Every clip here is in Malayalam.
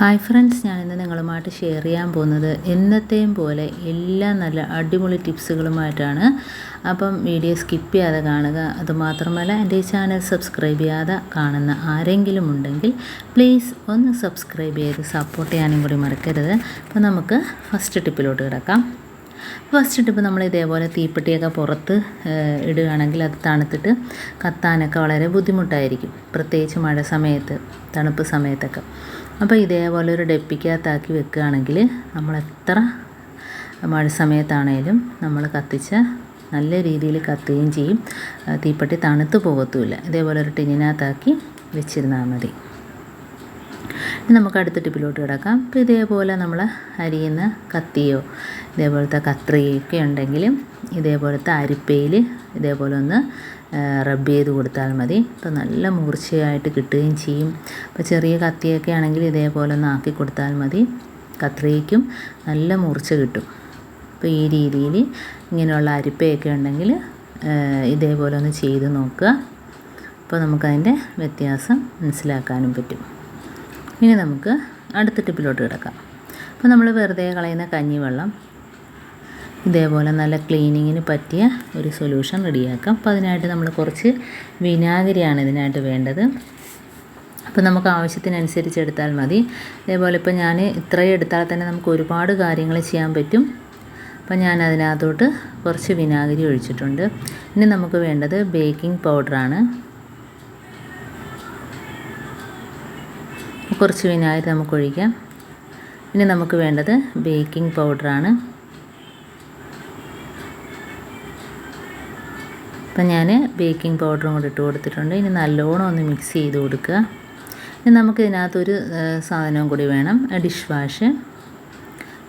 ഹായ് ഫ്രണ്ട്സ് ഞാൻ ഇന്ന് നിങ്ങളുമായിട്ട് ഷെയർ ചെയ്യാൻ പോകുന്നത് എന്നത്തെയും പോലെ എല്ലാ നല്ല അടിപൊളി ടിപ്സുകളുമായിട്ടാണ് അപ്പം വീഡിയോ സ്കിപ്പ് ചെയ്യാതെ കാണുക. അതുമാത്രമല്ല എന്റെ ചാനൽ സബ്സ്ക്രൈബ് ചെയ്യാതെ കാണുന്ന ആരെങ്കിലും ഉണ്ടെങ്കിൽ പ്ലീസ് ഒന്ന് സബ്സ്ക്രൈബ് ചെയ്ത് സപ്പോർട്ട് ചെയ്യാനും കൂടി മറക്കരുത്. അപ്പോൾ നമുക്ക് ഫസ്റ്റ് ടിപ്പിലോട്ട് കിടക്കാം. ഫസ്റ്റ് ടിപ്പ് നമ്മൾ ഇതേപോലെ തീപ്പെട്ടിയൊക്കെ പുറത്ത് ഇടുകയാണെങ്കിൽ അത് തണുത്തിട്ട് കത്താനൊക്കെ വളരെ ബുദ്ധിമുട്ടായിരിക്കും. പ്രത്യേകിച്ച് മഴ സമയത്ത് തണുപ്പ് സമയത്തൊക്കെ. അപ്പോൾ ഇതേപോലെ ഒരു ഡെപ്പിക്കകത്താക്കി വെക്കുകയാണെങ്കിൽ നമ്മൾ എത്ര മഴ സമയത്താണേലും നമ്മൾ കത്തിച്ച നല്ല രീതിയിൽ കത്തുകയും ചെയ്യും. തീപ്പെട്ടി തണുത്ത് പോകത്തുമില്ല. ഇതേപോലെ ഒരു ടിന്നിനകത്താക്കി വെച്ചിരുന്നാൽ മതി. ഇനി നമുക്ക് അടുത്ത ടിപ്പിലോട്ട് കിടക്കാം. അപ്പോൾ ഇതേപോലെ നമ്മൾ അരിയുന്ന കത്തിയോ ഇതേപോലത്തെ കത്രികയൊക്കെ ഉണ്ടെങ്കിലും ഇതേപോലത്തെ അരിപ്പയിൽ ഇതേപോലെ ഒന്ന് റബ്ബ് ചെയ്ത് കൊടുത്താൽ മതി. അപ്പോൾ നല്ല മൂർച്ചയായിട്ട് കിട്ടുകയും ചെയ്യും. അപ്പോൾ ചെറിയ കത്തിയൊക്കെ ആണെങ്കിൽ ഇതേപോലെ ഒന്ന് ആക്കി കൊടുത്താൽ മതി. കത്രികയ്ക്കും നല്ല മൂർച്ച കിട്ടും. അപ്പോൾ ഈ രീതിയിൽ ഇങ്ങനെയുള്ള അരിപ്പയൊക്കെ ഉണ്ടെങ്കിൽ ഇതേപോലെ ഒന്ന് ചെയ്ത് നോക്കുക. അപ്പോൾ നമുക്കതിന്റെ വ്യത്യാസം മനസ്സിലാക്കാനും പറ്റും. ഇനി നമുക്ക് അടുത്ത ടിപ്പിലോട്ട് കിടക്കാം. അപ്പോൾ നമ്മൾ വെറുതെ കളയുന്ന കഞ്ഞിവെള്ളം ഇതേപോലെ നല്ല ക്ലീനിങ്ങിന് പറ്റിയ ഒരു സൊല്യൂഷൻ റെഡിയാക്കാം. അപ്പോൾ അതിനായിട്ട് നമ്മൾ കുറച്ച് വിനാഗിരിയാണ് ഇതിനായിട്ട് വേണ്ടത്. അപ്പോൾ നമുക്ക് ആവശ്യത്തിനനുസരിച്ച് എടുത്താൽ മതി. ഇതേപോലെ ഇപ്പോൾ ഞാൻ ഇത്രയും എടുത്താൽ തന്നെ നമുക്ക് ഒരുപാട് കാര്യങ്ങൾ ചെയ്യാൻ പറ്റും. അപ്പോൾ ഞാൻ അതിനകത്തോട്ട് കുറച്ച് വിനാഗിരി ഒഴിച്ചിട്ടുണ്ട്. ഇനി നമുക്ക് വേണ്ടത് ബേക്കിംഗ് പൗഡറാണ്. കുറച്ച് വിനാഗിരി നമുക്ക് ഒഴിക്കാം. ഇനി നമുക്ക് വേണ്ടത് ബേക്കിംഗ് പൗഡറാണ്. അപ്പം ഞാൻ ബേക്കിംഗ് പൗഡറും കൂടി ഇട്ട് കൊടുത്തിട്ടുണ്ട്. ഇനി നല്ലോണം ഒന്ന് മിക്സ് ചെയ്ത് കൊടുക്കുക. ഇനി നമുക്ക് ഇതിനകത്തൊരു സാധനവും കൂടി വേണം. Dish wash.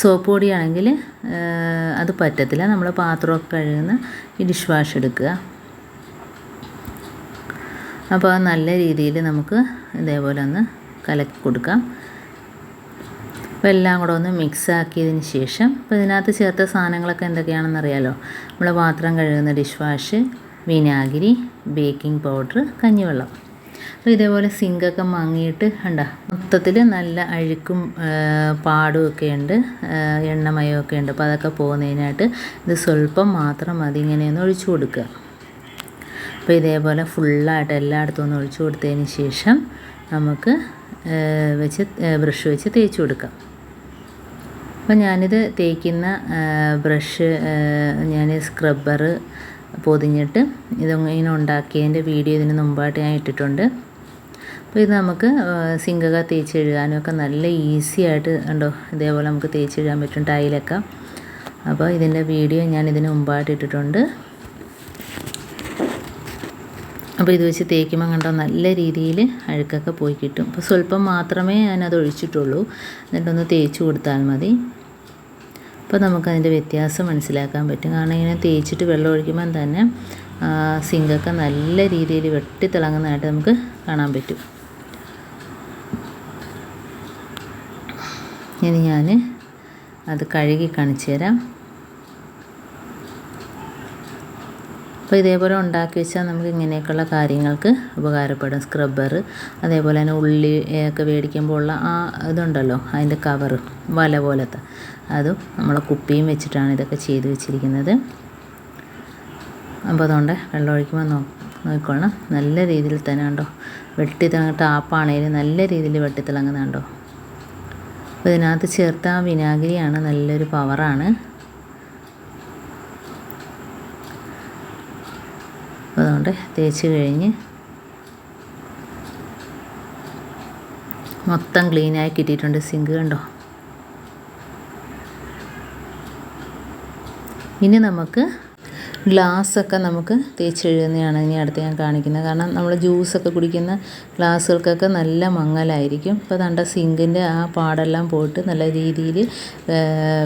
സോപ്പ് പൊടിയാണെങ്കിൽ അത് പറ്റത്തില്ല. നമ്മൾ പാത്രമൊക്കെ കഴുകുന്ന ഈ ഡിഷ് വാഷ് എടുക്കുക. അപ്പോൾ നല്ല രീതിയിൽ നമുക്ക് ഇതേപോലെ ഒന്ന് കലക്കി കൊടുക്കാം. അപ്പോൾ എല്ലാം കൂടെ ഒന്ന് മിക്സ് ആക്കിയതിന് ശേഷം അപ്പോൾ ഇതിനകത്ത് ചേർത്ത സാധനങ്ങളൊക്കെ എന്തൊക്കെയാണെന്നറിയാലോ നമ്മൾ പാത്രം കഴുകുന്ന ഡിഷ് വാഷ് വിനാഗിരി ബേക്കിംഗ് പൗഡർ കഞ്ഞിവെള്ളം. അപ്പോൾ ഇതേപോലെ സിങ്കൊക്കെ മങ്ങിയിട്ട് ഉണ്ട മൊത്തത്തിൽ നല്ല അഴുക്കും പാടും ഒക്കെ ഉണ്ട്. എണ്ണമയം ഒക്കെ ഉണ്ട്. അപ്പോൾ അതൊക്കെ പോകുന്നതിനായിട്ട് ഇത് സ്വല്പം മാത്രം മതി. ഇങ്ങനെയൊന്ന് ഒഴിച്ചു കൊടുക്കുക. അപ്പോൾ ഇതേപോലെ ഫുള്ളായിട്ട് എല്ലായിടത്തും ഒന്ന് ഒഴിച്ചു കൊടുത്തതിന് ശേഷം നമുക്ക് വെച്ച് ബ്രഷ് വെച്ച് തേച്ച് കൊടുക്കാം. അപ്പോൾ ഞാനിത് തേക്കുന്ന ബ്രഷ് ഞാൻ സ്ക്രബ്ബർ പൊതിഞ്ഞിട്ട് ഇതിങ്ങനെ ഉണ്ടാക്കിയതിന്റെ വീഡിയോ ഇതിന് മുമ്പായിട്ട് ഞാൻ ഇട്ടിട്ടുണ്ട്. അപ്പോൾ ഇത് നമുക്ക് സിങ്കക തേച്ച് എഴുതാനും ഒക്കെ നല്ല ഈസി ആയിട്ട് ഉണ്ടോ ഇതേപോലെ നമുക്ക് തേച്ച് എഴുതാൻ പറ്റും ടൈലൊക്കെ. അപ്പോൾ ഇതിന്റെ വീഡിയോ ഞാൻ ഇതിന് മുമ്പായിട്ട് ഇട്ടിട്ടുണ്ട്. അപ്പോൾ ഇത് വെച്ച് തേക്കുമ്പോൾ കണ്ടോ നല്ല രീതിയിൽ അഴുക്കൊക്കെ പോയി കിട്ടും. അപ്പോൾ സ്വല്പം മാത്രമേ ഞാനത് ഒഴിച്ചിട്ടുള്ളൂ. എന്നിട്ടൊന്ന് തേച്ച് കൊടുത്താൽ മതി. അപ്പോൾ നമുക്കതിന്റെ വ്യത്യാസം മനസ്സിലാക്കാൻ പറ്റും. കാരണം ഇങ്ങനെ തേച്ചിട്ട് വെള്ളം ഒഴിക്കുമ്പം തന്നെ സിങ്കൊക്കെ നല്ല രീതിയിൽ വെട്ടിത്തിളങ്ങുന്നതായിട്ട് നമുക്ക് കാണാൻ പറ്റും. ഇനി ഞാൻ അത് കഴുകി കാണിച്ചു തരാം. അപ്പോൾ ഇതേപോലെ ഉണ്ടാക്കി വെച്ചാൽ നമുക്ക് ഇങ്ങനെയൊക്കെയുള്ള കാര്യങ്ങൾക്ക് ഉപകാരപ്പെടും. സ്ക്രബ്ബർ അതേപോലെ തന്നെ ഉള്ളി ഒക്കെ മേടിക്കുമ്പോൾ ഉള്ള ആ ഇതുണ്ടല്ലോ അതിന്റെ കവർ വല പോലത്തെ. അതും നമ്മൾ കുപ്പിയും വെച്ചിട്ടാണ് ഇതൊക്കെ ചെയ്ത് വെച്ചിരിക്കുന്നത്. അപ്പോൾ അതുകൊണ്ട് വെള്ളം ഒഴിക്കുമ്പോൾ നോ നോക്കിക്കോളണം. നല്ല രീതിയിൽ തന്നെ ഉണ്ടോ വെട്ടി ടാപ്പാണെങ്കിലും നല്ല രീതിയിൽ വെട്ടിത്തിളങ്ങുന്നുണ്ടോ അപ്പോൾ ഇതിനകത്ത് ചേർത്ത ആ വിനാഗിരിയാണ് നല്ലൊരു പവറാണ് അതുകൊണ്ട് തേച്ച് കഴിഞ്ഞ് മൊത്തം ക്ലീനായി കിട്ടിയിട്ടുണ്ട്. സിങ്ക് കണ്ടോ? ഇനി നമുക്ക് ഗ്ലാസ്സൊക്കെ നമുക്ക് തേച്ച് കഴുകുന്നതാണ് ഇനി അടുത്ത് ഞാൻ കാണിക്കുന്നത്. കാരണം നമ്മൾ ജ്യൂസൊക്കെ കുടിക്കുന്ന ഗ്ലാസ്സുകൾക്കൊക്കെ നല്ല മങ്ങലായിരിക്കും. ഇപ്പോൾ തണ്ട സിങ്കിന്റെ ആ പാടെല്ലാം പോയിട്ട് നല്ല രീതിയിൽ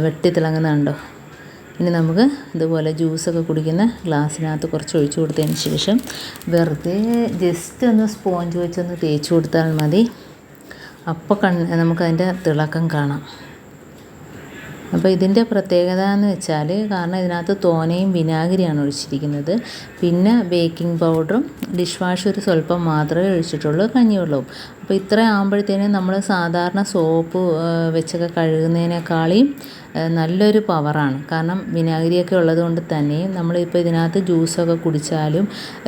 വെട്ടിത്തിളങ്ങുന്നുണ്ടോ ഇനി നമുക്ക് ഇതുപോലെ ജ്യൂസൊക്കെ കുടിക്കുന്ന ഗ്ലാസ്സിനകത്ത് കുറച്ച് ഒഴിച്ചു കൊടുത്തതിന് ശേഷം വെറുതെ ജസ്റ്റ് ഒന്ന് സ്പോഞ്ച് വെച്ചൊന്ന് തേച്ച് കൊടുത്താൽ മതി. അപ്പോൾ കണ് നമുക്കതിന്റെ തിളക്കം കാണാം. അപ്പോൾ ഇതിന്റെ പ്രത്യേകത എന്ന് വെച്ചാൽ കാരണം ഇതിനകത്ത് തോനയും വിനാഗിരിയാണ് ഒഴിച്ചിരിക്കുന്നത്. പിന്നെ ബേക്കിംഗ് പൗഡറും ഡിഷ് വാഷ് ഒരു സ്വല്പം മാത്രമേ ഒഴിച്ചിട്ടുള്ളൂ കഞ്ഞിവെള്ളവും. അപ്പോൾ ഇത്ര ആകുമ്പോഴത്തേനും നമ്മൾ സാധാരണ സോപ്പ് വെച്ചൊക്കെ കഴുകുന്നതിനേക്കാളും നല്ലൊരു പവറാണ്. കാരണം വിനാഗിരിയൊക്കെ ഉള്ളത് കൊണ്ട് തന്നെയും നമ്മളിപ്പോൾ ഇതിനകത്ത് ജ്യൂസൊക്കെ കുടിച്ചാലും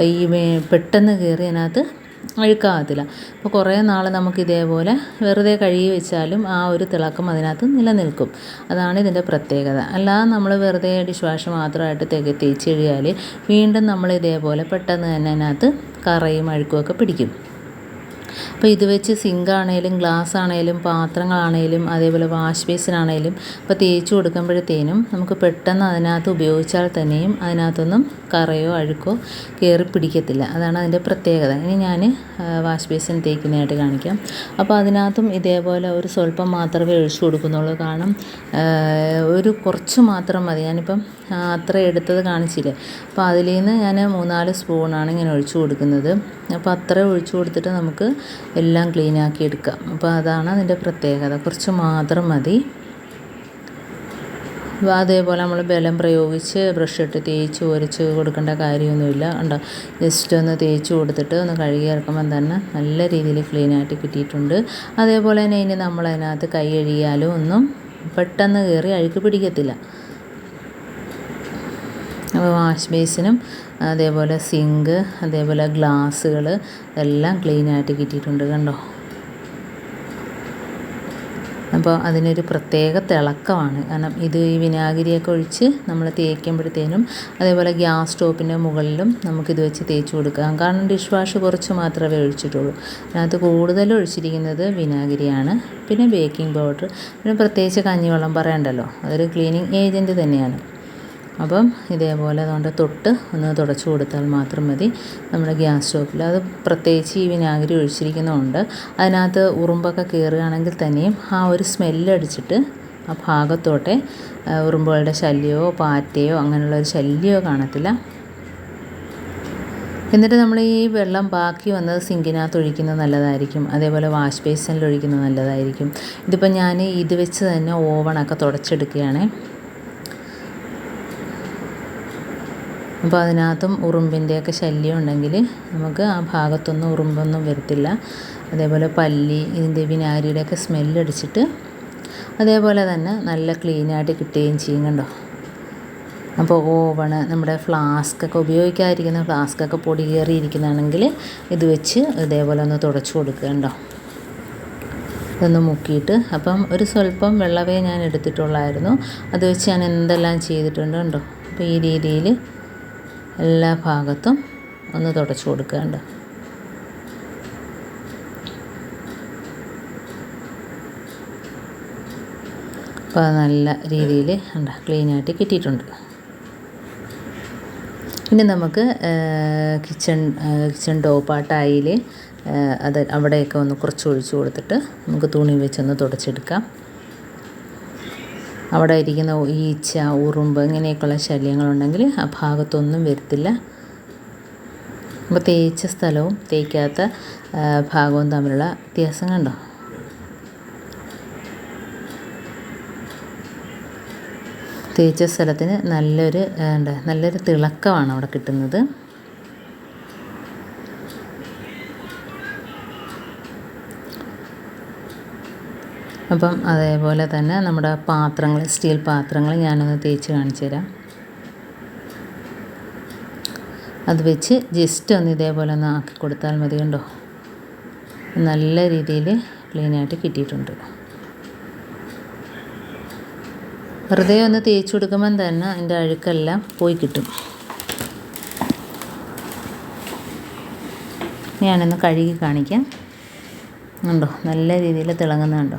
ഈ പെട്ടെന്ന് കയറി അതിനകത്ത് അഴുക്കാകത്തില്ല അപ്പോൾ കുറേ നാൾ നമുക്ക് ഇതേപോലെ വെറുതെ കഴുകി വെച്ചാലും ആ ഒരു തിളക്കം അതിനകത്ത് നിലനിൽക്കും. അതാണ് ഇതിന്റെ പ്രത്യേകത. അല്ലാതെ നമ്മൾ വെറുതെ ഡിഷ് വാഷ് മാത്രമായിട്ട് തേക്ക് തേച്ച് കഴുകിയാൽ വീണ്ടും നമ്മൾ ഇതേപോലെ പെട്ടെന്ന് തന്നെ അതിനകത്ത് കറയും അഴുക്കുമൊക്കെ പിടിക്കും. അപ്പോൾ ഇത് വെച്ച് സിങ്കാണേലും ഗ്ലാസ് ആണേലും പാത്രങ്ങളാണേലും അതേപോലെ വാഷ് ബേസിനാണേലും ഇപ്പോൾ തേച്ച് കൊടുക്കുമ്പോഴത്തേനും നമുക്ക് പെട്ടെന്ന് അതിനകത്ത് ഉപയോഗിച്ചാൽ തന്നെയും അതിനകത്തൊന്നും കറയോ അഴുക്കോ കയറി പിടിക്കത്തില്ല. അതാണ് അതിന്റെ പ്രത്യേകത. ഇനി ഞാൻ വാഷ് ബേസിൻ തേക്കുന്നതായിട്ട് കാണിക്കാം. അപ്പോൾ അതിനകത്തും ഇതേപോലെ ഒരു സ്വല്പം മാത്രമേ ഒഴിച്ചു കൊടുക്കുന്നുള്ളൂ. കാരണം ഒരു കുറച്ച് മാത്രം മതി. ഞാനിപ്പം അത്ര എടുത്തത് കാണിച്ചില്ലേ? അപ്പോൾ അതിൽ നിന്ന് ഞാൻ മൂന്നാൽ സ്പൂണാണ് ഇങ്ങനെ ഒഴിച്ചു കൊടുക്കുന്നത്. അപ്പോൾ അത്ര ഒഴിച്ചു കൊടുത്തിട്ട് നമുക്ക് എല്ലാം ക്ലീനാക്കി എടുക്കാം അപ്പോൾ അതാണ് അതിന്റെ പ്രത്യേകത. കുറച്ച് മാത്രം മതി. അപ്പോൾ അതേപോലെ നമ്മൾ ബലം പ്രയോഗിച്ച് ബ്രഷ് ഇട്ട് തേച്ച് ഒരച്ച് കൊടുക്കേണ്ട കാര്യമൊന്നുമില്ല. ഉണ്ടോ ജസ്റ്റ് ഒന്ന് തേച്ച് കൊടുത്തിട്ട് ഒന്ന് കഴുകി ഇറക്കുമ്പം തന്നെ നല്ല രീതിയിൽ ക്ലീനായിട്ട് കിട്ടിയിട്ടുണ്ട്. അതേപോലെ തന്നെ ഇനി നമ്മൾ അതിനകത്ത് കൈ കഴുകിയാലും ഒന്നും പെട്ടെന്ന് കയറി അഴുക്ക് പിടിക്കത്തില്ല. അപ്പോൾ വാഷ് ബേസിനും അതേപോലെ സിങ്ക് അതേപോലെ ഗ്ലാസ്സുകൾ എല്ലാം ക്ലീനായിട്ട് കിട്ടിയിട്ടുണ്ട് കണ്ടോ? അപ്പോൾ അതിനൊരു പ്രത്യേക തിളക്കമാണ്. കാരണം ഇത് ഈ വിനാഗിരിയൊക്കെ ഒഴിച്ച് നമ്മൾ തേക്കുമ്പോഴത്തേനും അതേപോലെ ഗ്യാസ് സ്റ്റോപ്പിന്റെ മുകളിലും നമുക്കിത് വെച്ച് തേച്ച് കൊടുക്കാം. കാരണം ഡിഷ് വാഷ് കുറച്ച് മാത്രമേ ഒഴിച്ചിട്ടുള്ളൂ. അതിനകത്ത് കൂടുതൽ ഒഴിച്ചിരിക്കുന്നത് വിനാഗിരിയാണ്. പിന്നെ ബേക്കിംഗ് പൗഡർ. പിന്നെ പ്രത്യേകിച്ച് കഞ്ഞിവെള്ളം പറയണ്ടല്ലോ. അതൊരു ക്ലീനിങ് ഏജന്റ് തന്നെയാണ്. അപ്പം ഇതേപോലെ അതുകൊണ്ട് തൊട്ട് ഒന്ന് തുടച്ചു കൊടുത്താൽ മാത്രം മതി. നമ്മുടെ ഗ്യാസ് സ്റ്റോപ്പിൽ. അത് പ്രത്യേകിച്ച് ഈ വിനാഗിരി ഒഴിച്ചിരിക്കുന്നതുകൊണ്ട് അതിനകത്ത് ഉറുമ്പൊക്കെ കയറുകയാണെങ്കിൽ തന്നെയും ആ ഒരു സ്മെല്ലടിച്ചിട്ട് ആ ഭാഗത്തോട്ടെ ഉറുമ്പുകളുടെ ശല്യമോ പാറ്റയോ അങ്ങനെയുള്ള ഒരു ശല്യമോ കാണത്തില്ല. എന്നിട്ട് നമ്മൾ ഈ വെള്ളം ബാക്കി വന്നത് സിങ്കിനകത്ത് ഒഴിക്കുന്നത് നല്ലതായിരിക്കും. അതേപോലെ വാഷ് ബേസിനിൽ ഒഴിക്കുന്നത് നല്ലതായിരിക്കും. ഇതിപ്പോൾ ഞാൻ ഇത് വെച്ച് തന്നെ ഓവണൊക്കെ തുടച്ചെടുക്കുകയാണേ. അപ്പോൾ അതിനകത്തും ഉറുമ്പിന്റെയൊക്കെ ശല്യം ഉണ്ടെങ്കിൽ നമുക്ക് ആ ഭാഗത്തൊന്നും ഉറുമ്പൊന്നും വരത്തില്ല. അതേപോലെ പല്ലി ഇതിന്റെ വിനാഗിരിയുടെയൊക്കെ സ്മെല്ലടിച്ചിട്ട് അതേപോലെ തന്നെ നല്ല ക്ലീനായിട്ട് കിട്ടുകയും ചെയ്യും കണ്ടോ? അപ്പോൾ ഓവണ് നമ്മുടെ ഫ്ലാസ്കൊക്കെ ഉപയോഗിക്കാതിരിക്കുന്ന ഫ്ലാസ്കൊക്കെ പൊടി കയറിയിരിക്കുന്നതാണെങ്കിൽ ഇത് വെച്ച് ഇതേപോലെ ഒന്ന് തുടച്ചു കൊടുക്കുക കേട്ടോ ഇതൊന്ന് മുക്കിയിട്ട് അപ്പം ഒരു സ്വല്പം വെള്ളവേ ഞാൻ എടുത്തിട്ടുള്ളായിരുന്നു. അത് വെച്ച് ഞാൻ എന്തെല്ലാം ചെയ്തിട്ടുണ്ട് കണ്ടോ? അപ്പോൾ ഈ രീതിയിൽ എല്ലാ ഭാഗത്തും ഒന്ന് തുടച്ചു കൊടുക്കേണ്ട. അപ്പോൾ നല്ല രീതിയിൽ ഉണ്ട് ക്ലീനായിട്ട് കിട്ടിയിട്ടുണ്ട്. ഇനി നമുക്ക് കിച്ചൺ കിച്ചൺ ടോപ്പാട്ടായിൽ അത് അവിടെയൊക്കെ ഒന്ന് കുറച്ച് ഒഴിച്ചു കൊടുത്തിട്ട് നമുക്ക് തുണി വെച്ചൊന്ന് തുടച്ചെടുക്കാം. അവിടെ ഇരിക്കുന്ന ഈച്ച ഉറുമ്പ് ഇങ്ങനെയൊക്കെയുള്ള ശല്യങ്ങളുണ്ടെങ്കിൽ ആ ഭാഗത്തൊന്നും വരത്തില്ല. അപ്പോൾ തേച്ച സ്ഥലവും തേക്കാത്ത ഭാഗവും തമ്മിലുള്ള വ്യത്യാസം കണ്ടോ? തേച്ച സ്ഥലത്തിന് നല്ലൊരു എന്താ നല്ലൊരു തിളക്കമാണ് അവിടെ കിട്ടുന്നത്. അപ്പം അതേപോലെ തന്നെ നമ്മുടെ പാത്രങ്ങൾ സ്റ്റീൽ പാത്രങ്ങൾ ഞാനൊന്ന് തേച്ച് കാണിച്ചു തരാം. അത് വെച്ച് ജസ്റ്റ് ഒന്ന് ഇതേപോലെ ഒന്ന് ആക്കി കൊടുത്താൽ മതി കണ്ടോ? നല്ല രീതിയിൽ ക്ലീനായിട്ട് കിട്ടിയിട്ടുണ്ട്. വെറുതെ ഒന്ന് തേച്ച് കൊടുക്കുമ്പം തന്നെ അതിന്റെ അഴുക്കെല്ലാം പോയി കിട്ടും. ഞാനൊന്ന് കഴുകി കാണിക്കാം. ഉണ്ടോ നല്ല രീതിയിൽ തിളങ്ങുന്നുണ്ടോ.